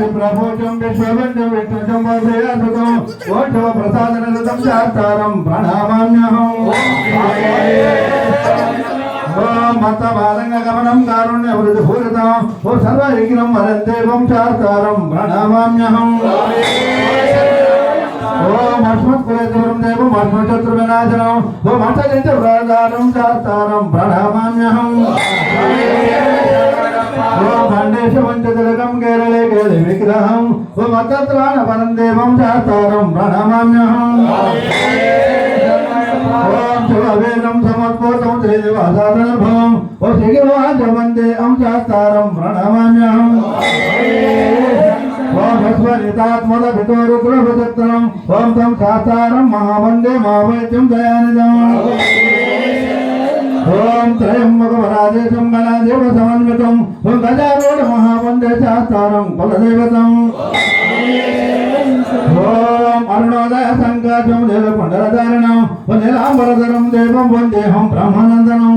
विप्रभोजं विश्वभञ्जं विष्णुशम्भोधयासुकं वोढवप्रसादनरतं शास्तारं प्रणामाम्यहम् मतमादङ्गगमनं कारुण्यवृद्धिपूरितं ओ सर्वविघ्नं वरन्ते वंशार्तारं प्रणमाम्यहम् ओम अश्वत्कुलेश्वरं देवम् अश्वशत्रुविनाशनम् ओम अष्टजिन्द्रवरदानं शास्तारं प्रणमाम्यहम् ఓం అష్టలించ కేరళే కేళి విగ్రహం ఓం అతత్రాణ పరం దేవం శాస్త్రం ప్రణామామ్యహం ఓం శివవేదం సమర్పోతం శ్రీనివాసాదనభవం ఓ శ్రీనివాస వందే అం శాస్త్రం ఓం ఓం తం శాస్త్రం మహావందే మహావైద్యం దయానిదం ఓం త్రయంబకవరాజేశం గణాదేవ సమన్వితం ఓం గజారూఢ మహావందే శాస్త్రం కులదేవతం. ఓం అరుణోదయ సంకాశం నీలకొండలధారణం ఓ నీలాంబరధరం దేవం వందేహం బ్రహ్మానందనం.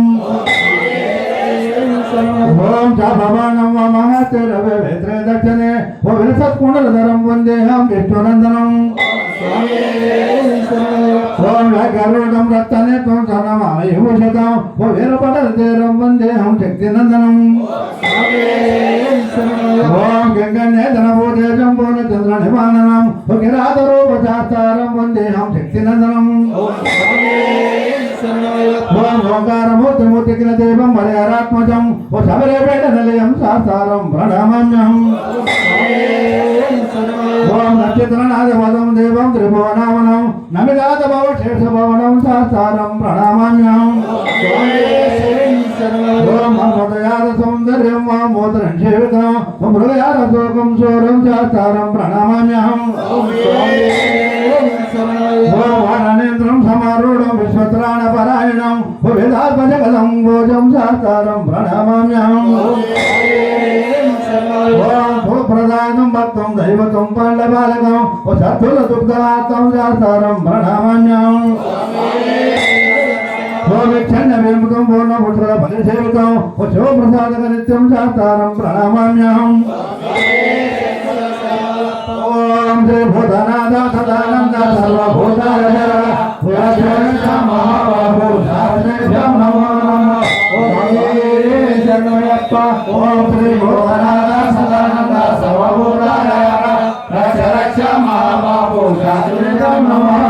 ఓం చాపమానం మహత్తరవే వేత్రే దక్షిణే ఓ విలసత్కుండలధరం వందేహం విష్ణునందనం. ఓం వ్యాకరణం రక్తనే త్వం సనమాయుషతం ఓ వీరపటల వందేహం శక్తినందనం. ఓం గంగన్నేతన భూతేజం పూర్ణ చంద్ర నివారణం ఓ కిరాత వందేహం శక్తినందనం ఓం దేవం హరిహరాత్మజం ఓ శబరిపేట నిలయం ఓం దేవం త్రిభువనామనం. నమిదాత భవ శేష భవనం శాస్త్రం ప్రణామామ్యం ఓం సౌందర్యం వా మోదరం జీవితం ఓం శోకం శోరం శాస్త్రం ప్రణామామ్యం ఓం వారణేంద్రం సమారూఢం విశ్వత్రాణ పరాయణం. ఓ వేదాత్మజగదం భోజం శాస్త్రం ప్రణామామ్యం భక్తం దైవతం ఓ సత్తుల దుగ్ధార్థం జాతారం ప్రణామామ్యం ఓ విచ్ఛన్న విముఖం పూర్ణ ఓ శివప్రసాదక నిత్యం జాతారం ప్రణామామ్యం ఓం శ్రీ భూతనాథ సదానంద సర్వభూతాయ మహాబాహు శాస్త్రేభ్యం నమో ఓం శ్రీ భూతనాథ సదానంద రక్ష మహాబాహు శాస్త్రేభ్యం నమో